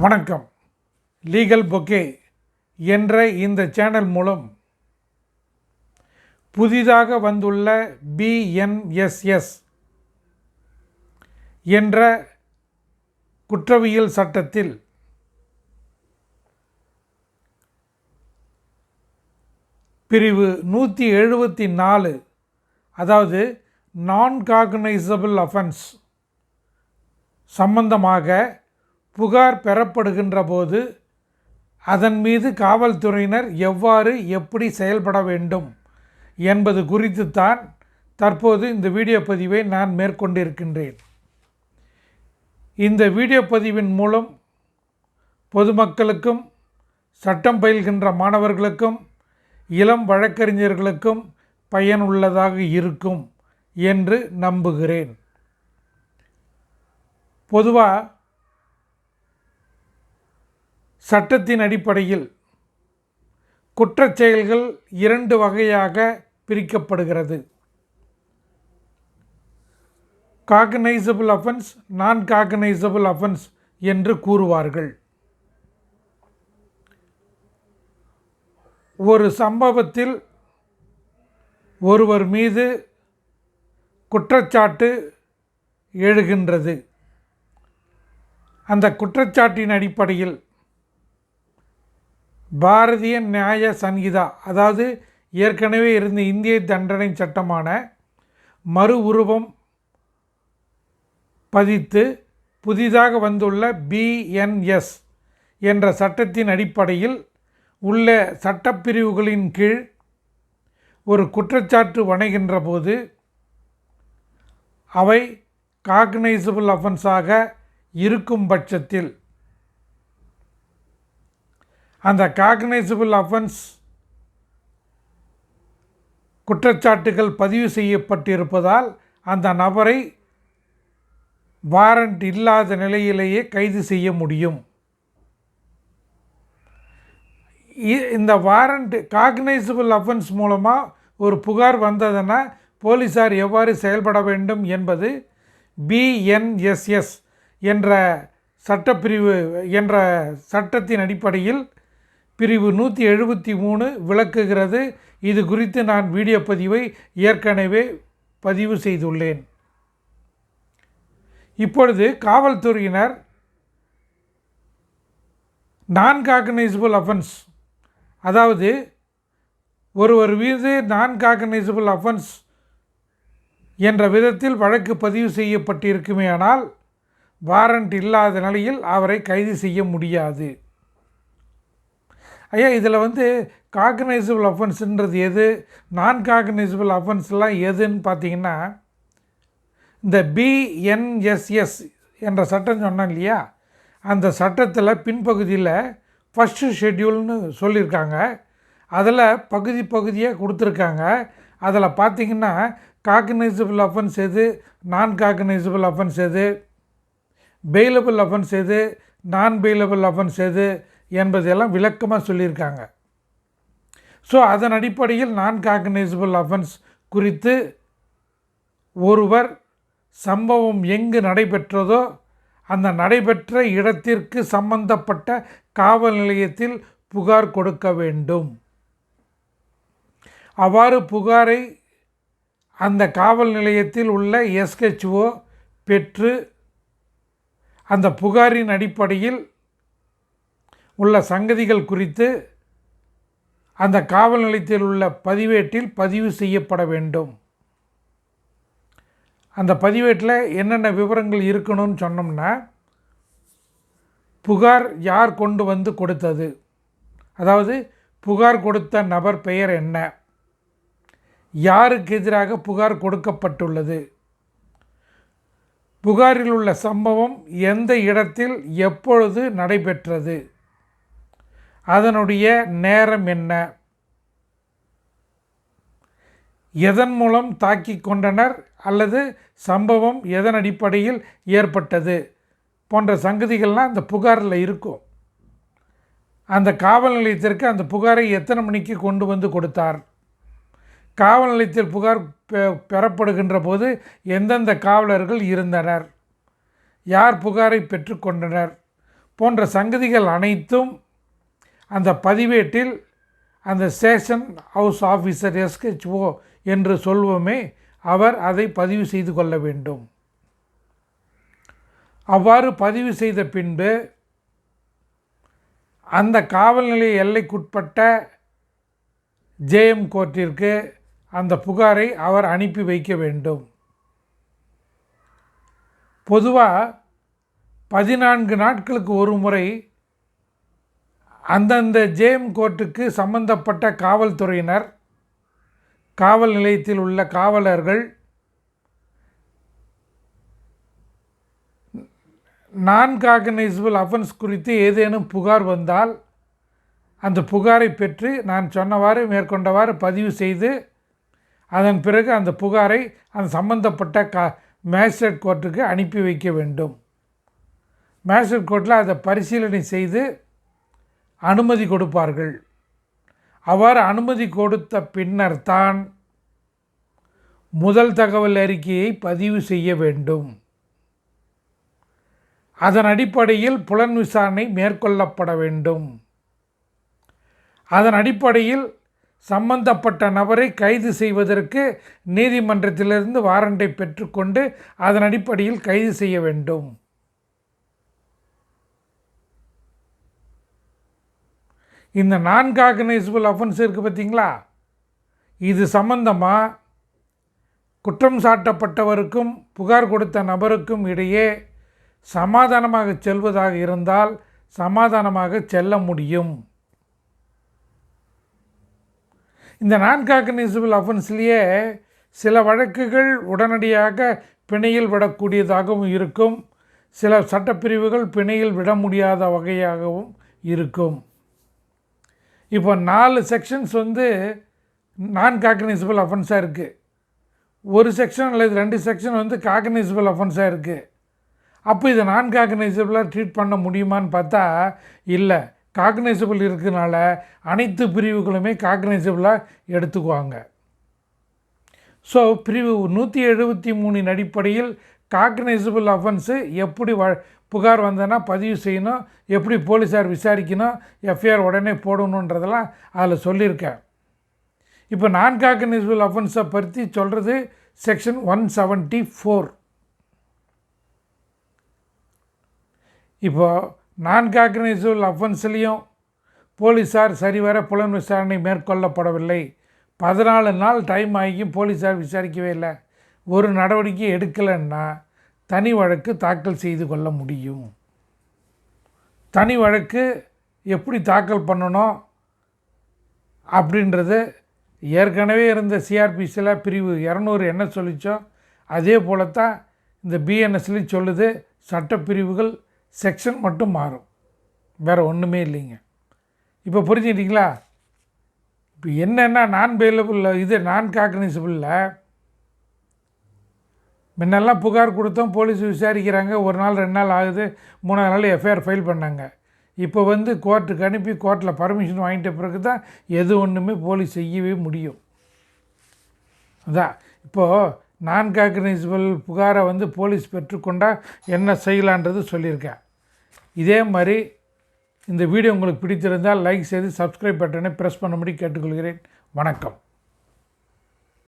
வணக்கம். Legal bouquet என்ற இந்த சேனல் மூலம் புதிதாக வந்துள்ள பிஎன்எஸ்எஸ் என்ற குற்றவியல் சட்டத்தில் பிரிவு நூற்றி எழுபத்தி நாலு அதாவது நான் காகனைசபிள் அஃபென்ஸ் சம்பந்தமாக புகார் பெறப்படுகின்ற போது அதன் மீது காவல்துறையினர் எவ்வாறு எப்படி செயல்பட வேண்டும் என்பது குறித்து தான் தற்போது இந்த வீடியோ பதிவை நான் மேற்கொண்டிருக்கின்றேன். இந்த வீடியோ பதிவின் மூலம் பொதுமக்களுக்கும் சட்டம் பயில்கின்ற மாணவர்களுக்கும் இளம் வழக்கறிஞர்களுக்கும் பயனுள்ளதாக இருக்கும் என்று நம்புகிறேன். பொதுவாக சட்டத்தின் அடிப்படையில் குற்றச் செயல்கள் இரண்டு வகையாக பிரிக்கப்படுகிறது. காகனைசபிள் அஃபென்ஸ் நான் காகனைசபிள் அஃபென்ஸ் என்று கூறுவார்கள். ஒரு சம்பவத்தில் ஒருவர் மீது குற்றச்சாட்டு எழுகின்றது. அந்த குற்றச்சாட்டின் அடிப்படையில் பாரதிய நியாய சங்கீதா அதாவது ஏற்கனவே இருந்த இந்திய தண்டனை சட்டமான மறு உருவம் பதித்து புதிதாக வந்துள்ள பிஎன்எஸ் என்ற சட்டத்தின் அடிப்படையில் உள்ள சட்டப்பிரிவுகளின் கீழ் ஒரு குற்றச்சாட்டு வணைகின்ற போது அவை காக்னைசபிள் அஃபென்ஸாக இருக்கும் பட்சத்தில் அந்த காக்னைசபிள் அஃபென்ஸ் குற்றச்சாட்டுகள் பதிவு செய்யப்பட்டிருப்பதால் அந்த நபரை வாரண்ட் இல்லாத நிலையிலேயே கைது செய்ய முடியும். இ- இந்த வாரண்ட் காக்னைசபிள் அஃபென்ஸ் மூலமாக ஒரு புகார் வந்ததுன்னா போலீஸார் எவ்வாறு செயல்பட வேண்டும் என்பது பிஎன்எஸ்எஸ் என்ற சட்டப்பிரிவு என்ற சட்டத்தின் அடிப்படையில் பிரிவு நூற்றி எழுபத்தி மூணு விளக்குகிறது. இது குறித்து நான் வீடியோ பதிவை ஏற்கனவே பதிவு செய்துள்ளேன். இப்பொழுது காவல்துறையினர் நான் காகனைசபிள் அஃபென்ஸ் அதாவது ஒருவர் மீது நான் காகனைசபிள் அஃபென்ஸ் என்ற விதத்தில் வழக்கு பதிவு செய்யப்பட்டிருக்குமேயானால் வாரண்ட் இல்லாத நிலையில் அவரை கைது செய்ய முடியாது. ஐயா இதில் வந்து காக்னைசபிள் அஃபென்ஸுன்றது எது? நான் காக்னைசபிள் அஃபென்ஸ்லாம் எதுன்னு பார்த்தீங்கன்னா இந்த பிஎன்எஸ்எஸ் என்ற சட்டம் சொன்னேன் இல்லையா? அந்த சட்டத்தில் பின்பகுதியில் ஃபஸ்ட்டு ஷெட்யூல்னு சொல்லியிருக்காங்க. அதில் பகுதி பகுதியாக கொடுத்துருக்காங்க. அதில் பார்த்தீங்கன்னா காக்னைசபிள் அஃபென்ஸ் எது? நான் காக்னைசபிள் அஃபென்ஸ் எது? பெயிலபிள் அஃபென்ஸ் எது? நான் பெயிலபிள் அஃபென்ஸ் எது? என்பதெல்லாம் விளக்கமாக சொல்லியிருக்காங்க. ஸோ அதன் அடிப்படையில் நான் காகனைசபிள் அஃபென்ஸ் குறித்து ஒருவர் சம்பவம் எங்கு நடைபெற்றதோ அந்த நடைபெற்ற இடத்திற்கு சம்பந்தப்பட்ட காவல் நிலையத்தில் புகார் கொடுக்க வேண்டும். அவ்வாறு புகாரை அந்த காவல் நிலையத்தில் உள்ள எஸ்ஹெச்ஓ பெற்று அந்த புகாரின் அடிப்படையில் உள்ள சங்கதிகள் குறித்து அந்த காவல் நிலையத்தில் உள்ள பதிவேட்டில் பதிவு செய்யப்பட வேண்டும். அந்த பதிவேட்டில் என்னென்ன விவரங்கள் இருக்கணும்னு சொன்னோம்னா புகார் யார் கொண்டு வந்து கொடுத்தது? அதாவது புகார் கொடுத்த நபர் பெயர் என்ன? யாருக்கு எதிராக புகார் கொடுக்கப்பட்டுள்ளது? புகாரில் உள்ள சம்பவம் எந்த இடத்தில் எப்பொழுது நடைபெற்றது? அதனுடைய நேரம் என்ன? எதன் மூலம் தாக்கி கொண்டனர் அல்லது சம்பவம் எதன் அடிப்படையில் ஏற்பட்டது போன்ற சங்கதிகள்லாம் அந்த புகாரில் இருக்கும். அந்த காவல் நிலையத்திற்கு அந்த புகாரை எத்தனை மணிக்கு கொண்டு வந்து கொடுத்தார்? காவல் நிலையத்தில் புகார் பெ- பெறப்படுகின்ற போது எந்தெந்த காவலர்கள் இருந்தனர்? யார் புகாரை பெற்றுக்கொண்டனர் போன்ற சங்கதிகள் அனைத்தும் அந்த பதிவேட்டில் அந்த ஸ்டேஷன் ஹவுஸ் ஆஃபீஸர் எஸ்ஹெச்ஓ என்று சொல்வோமே அவர் அதை பதிவு செய்து கொள்ள வேண்டும். அவ்வாறு பதிவு செய்த பின்பு அந்த காவல் நிலைய எல்லைக்குட்பட்ட ஜேஎம் கோர்ட்டிற்கு அந்த புகாரை அவர் அனுப்பி வைக்க வேண்டும். பொதுவாக பதினான்கு நாட்களுக்கு ஒரு முறை அந்தந்த ஜேம் கோர்ட்டுக்கு சம்பந்தப்பட்ட காவல்துறையினர் காவல் நிலையத்தில் உள்ள காவலர்கள் நான் காகனைசபிள் அஃபென்ஸ் குறித்து ஏதேனும் புகார் வந்தால் அந்த புகாரை பெற்று நான் சொன்னவாறு மேற்கொண்டவாறு பதிவு செய்து அதன் பிறகு அந்த புகாரை அந்த சம்பந்தப்பட்ட கா மேஜிஸ்ட்ரேட் கோர்ட்டுக்கு அனுப்பி வைக்க வேண்டும். மேஜிஸ்ட்ரேட் கோர்ட்டில் அதை பரிசீலனை செய்து அனுமதி கொடுப்பார்கள். அவ்வாறு அனுமதி கொடுத்த பின்னர் தான் முதல் தகவல் அறிக்கையை பதிவு செய்ய வேண்டும். அதன் அடிப்படையில் புலன் விசாரணை மேற்கொள்ளப்பட வேண்டும். அதன் அடிப்படையில் சம்பந்தப்பட்ட நபரை கைது செய்வதற்கு நீதிமன்றத்திலிருந்து வாரண்டை பெற்றுக்கொண்டு அதன் அடிப்படையில் கைது செய்ய வேண்டும். இந்த நான் காகனைசபிள் அஃபென்ஸ் இருக்குது பார்த்தீங்களா? இது சம்பந்தமாக குற்றம் சாட்டப்பட்டவருக்கும் புகார் கொடுத்த நபருக்கும் இடையே சமாதானமாக செல்வதாக இருந்தால் சமாதானமாக செல்ல முடியும். இந்த நான் காகனைசபிள் அஃபென்ஸ்லேயே சில வழக்குகள் உடனடியாக பிணையில் விடக்கூடியதாகவும் இருக்கும். சில சட்டப்பிரிவுகள் பிணையில் விட முடியாத வகையாகவும் இருக்கும். இப்போ நாலு செக்ஷன்ஸ் வந்து நான் காகனைசபிள் அஃபென்ஸாக இருக்குது ஒரு செக்ஷன் அல்லது ரெண்டு செக்ஷன் வந்து காகனைசபிள் அஃபென்ஸாக இருக்குது அப்போ இதை நான் காக்னைசபிளாக ட்ரீட் பண்ண முடியுமான்னு பார்த்தா இல்லை. காக்னைசபிள் இருக்கிறனால அனைத்து பிரிவுகளுமே காக்னைசபிளாக எடுத்துக்குவாங்க. ஸோ பிரிவு நூற்றி எழுபத்தி மூணின் அடிப்படையில் காக்னைசபிள் அஃபென்ஸு எப்படி வ புகார் வந்ததுன்னா பதிவு செய்யணும். எப்படி போலீஸார் விசாரிக்கணும் எஃப்ஐஆர் உடனே போடணுன்றதெல்லாம் அதில் சொல்லியிருக்கேன் இப்போ நான் காக்னைசபிள் அஃபென்ஸை பற்றி சொல்கிறது செக்ஷன் ஒன் செவன்ட்டி ஃபோர் இப்போது நான் காக்னைசபிள் அஃபென்ஸ்லேயும் போலீஸார் சரிவர புலன் விசாரணை மேற்கொள்ளப்படவில்லை. பதினாலு நாள் டைம் ஆகியும் போலீஸார் விசாரிக்கவே இல்லை. ஒரு நடவடிக்கை எடுக்கலைன்னா தனி வழக்கு தாக்கல் செய்து கொள்ள முடியும். தனி வழக்கு எப்படி தாக்கல் பண்ணணும் அப்படின்றது ஏற்கனவே இருந்த சிஆர்பிசியில் பிரிவு இரநூறு என்ன சொல்லிச்சோ அதே போலத்தான் இந்த பிஎன்எஸ்லேயும் சொல்லுது சட்டப்பிரிவுகள் செக்ஷன் மட்டும் மாறும். வேறு ஒன்றுமே இல்லைங்க. இப்போ புரிஞ்சுக்கிட்டீங்களா? இப்போ என்னென்னா நான் பெயிலபிள் இது நான் காக்னிசபிளில் முன்னெல்லாம் புகார் கொடுத்தோம் போலீஸ் விசாரிக்கிறாங்க. ஒரு நாள் ரெண்டு நாள் ஆகுது. மூணாவது நாள் எஃப்ஐஆர் ஃபைல் பண்ணாங்க. இப்போ வந்து கோர்ட்டுக்கு அனுப்பி கோர்ட்டில் பர்மிஷன் வாங்கிட்ட பிறகு தான் எது ஒன்றுமே போலீஸ் செய்யவே முடியும். அதான். இப்போது நான் காக்னைசபிள் புகாரை வந்து போலீஸ் பெற்றுக்கொண்டால் என்ன செய்யலான்றது சொல்லியிருக்கேன். இதே மாதிரி இந்த வீடியோ உங்களுக்கு பிடித்திருந்தால் லைக் செய்து சப்ஸ்கிரைப் பட்டனை ப்ரெஸ் பண்ணும்படி கேட்டுக்கொள்கிறேன். வணக்கம்.